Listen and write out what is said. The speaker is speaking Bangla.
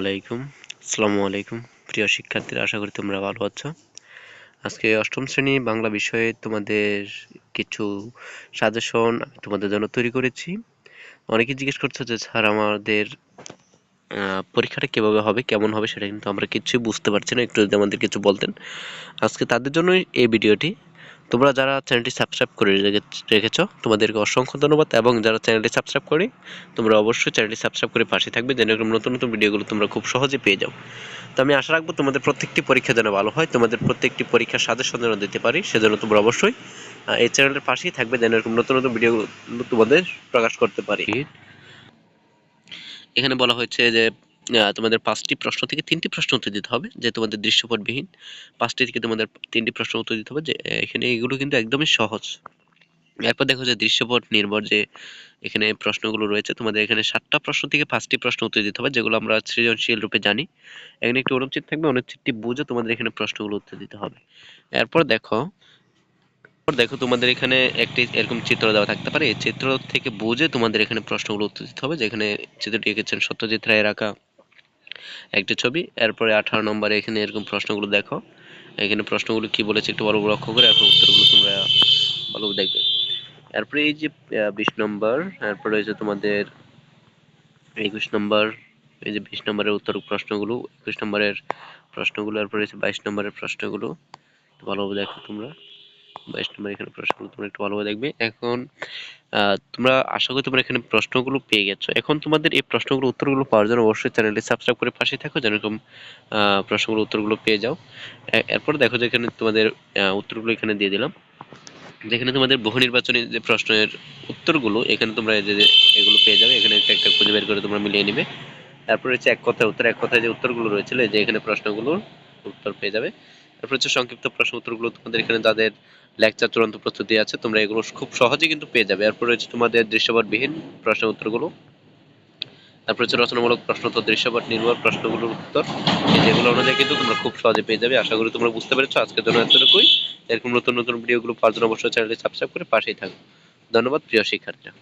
আলাইকুম। আসসালামু আলাইকুম। প্রিয় শিক্ষার্থীরা, আশা করি তোমরা ভালো আছো। আজকে অষ্টম শ্রেণি বাংলা বিষয়ে তোমাদের কিছু সাজেশন তোমাদের জন্য তৈরি করেছি। অনেকে জিজ্ঞেস করছ যে, স্যার, আমাদের পরীক্ষাটা কীভাবে হবে? কেমন হবে? সেটা কিন্তু আমরা কিছুই বুঝতে পারছি না। একটু যদি আমাদের কিছু বলতেন। আজকে তাদের জন্যই এই ভিডিওটি তোমরা যারা চ্যানেলটি সাবস্ক্রাইব করে রেখে- রেখেছো, তোমাদেরকে অসংখ্য ধন্যবাদ। এবং যারা চ্যানেলটি সাবস্ক্রাইব করে, তোমরা অবশ্যই চ্যানেলটি সাবস্ক্রাইব করে পাশে থাকবে, যেন এরকম নতুন নতুন ভিডিওগুলো তোমরা খুব সহজে পেয়ে যাও। তো আমি আশা রাখব তোমাদের প্রত্যেকটি পরীক্ষা যেন ভালো হয়, তোমাদের প্রত্যেকটি পরীক্ষার সাজেশন যেন দিতে পারি, সেজন্য তোমরা অবশ্যই এই চ্যানেলের পাশেই থাকবে, যেন এরকম নতুন নতুন ভিডিওগুলো তোমাদের প্রকাশ করতে পারি। এখানে বলা হয়েছে যে তোমাদের পাঁচটি প্রশ্ন থেকে তিনটি প্রশ্ন উত্তর দিতে হবে, যে তোমাদের দৃশ্যপটবিহীন। পাঁচটি থেকে তোমাদের তিনটি প্রশ্ন উত্তর দিতে হবে যে এখানে এগুলো কিন্তু একদমই সহজ। এরপর দেখো যে দৃশ্যপট নির্ভর যে এখানে প্রশ্নগুলো রয়েছে, তোমাদের এখানে সাতটা প্রশ্ন থেকে পাঁচটি প্রশ্ন উত্তর দিতে হবে, যেগুলো আমরা সৃজনশীল রূপে জানি। এখানে একটি অনুচ্ছেদ থাকবে, অনুচ্ছেদটি বুঝে তোমাদের এখানে প্রশ্নগুলো উত্তর দিতে হবে। এরপর দেখো দেখো তোমাদের এখানে একটি এরকম চিত্র দেওয়া থাকতে পারে, এই চিত্র থেকে বুঝে তোমাদের এখানে প্রশ্নগুলো উত্তর দিতে হবে, যেখানে চিত্রটি এঁকেছেন সত্যজিৎ রায়ের আঁকা। একটি ছবি, এরপরে আঠারো নম্বরে এখানে এরকম প্রশ্নগুলো দেখো। এখানে প্রশ্নগুলো কি বলেছে একটু করে লক্ষ্য করে এরপর উত্তরগুলো তোমরা ভালো দেখবে। এরপরে এই যে বিশ নম্বর, এরপরে হচ্ছে তোমাদের একুশ নম্বর, এই যে বিশ নম্বরের উত্তর প্রশ্নগুলো, একুশ নম্বরের প্রশ্নগুলো, এরপরে হচ্ছে বাইশ নম্বরের প্রশ্নগুলো। ভালোভাবে দেখো তোমরা। বাইশ নম্বর এখানে প্রশ্নগুলো তোমরা একটু ভালোভাবে দেখবে। এখন তোমরা আশা করি তোমরা এখানে প্রশ্নগুলো পেয়ে গেছো। এখন তোমাদের এই প্রশ্নগুলো উত্তরগুলো পাওয়ার জন্য অবশ্যই চ্যানেলটি সাবস্ক্রাইব করে পাশে থাকো, যেন এরকম প্রশ্নগুলো, উত্তরগুলো পেয়ে যাও। এরপর দেখো যে এখানে তোমাদের উত্তরগুলো এখানে দিয়ে দিলাম। যেখানে তোমাদের বহু নির্বাচনী যে প্রশ্নের উত্তরগুলো, এখানে তোমরা যে এগুলো পেয়ে যাবে। এখানে একটা একটা খুঁজে বের করে তোমরা মিলিয়ে নিবে। তারপর হচ্ছে এক কথায় উত্তর, এক কথায় যে উত্তরগুলো রয়েছিল যে এখানে প্রশ্নগুলোর উত্তর পেয়ে যাবে। তারপর হচ্ছে সংক্ষিপ্ত প্রশ্ন উত্তরগুলো তোমাদের এখানে যাদের লেকচার চূড়ান্ত প্রস্তুতি আছে, তোমরা এগুলো খুব সহজে কিন্তু পেয়ে যাবে। এরপর হচ্ছে তোমাদের দৃশ্যপটবিহীন প্রশ্ন উত্তরগুলো। তারপর হচ্ছে রচনামূলক প্রশ্ন তো দৃশ্যপট নির্ভর প্রশ্নগুলোর উত্তর। যেগুলো অনুযায়ী কিন্তু তোমরা খুব সহজে পেয়ে যাবে। আশা করি তোমরা বুঝতে পেরেছ। আজকের জন্য এতটুকুই। এরকম নতুন নতুন ভিডিওগুলো পাওয়ার জন্য অবশ্যই চ্যানেলটি সাবস্ক্রাইব করে পাশেই থাকো। ধন্যবাদ, প্রিয় শিক্ষার্থীরা।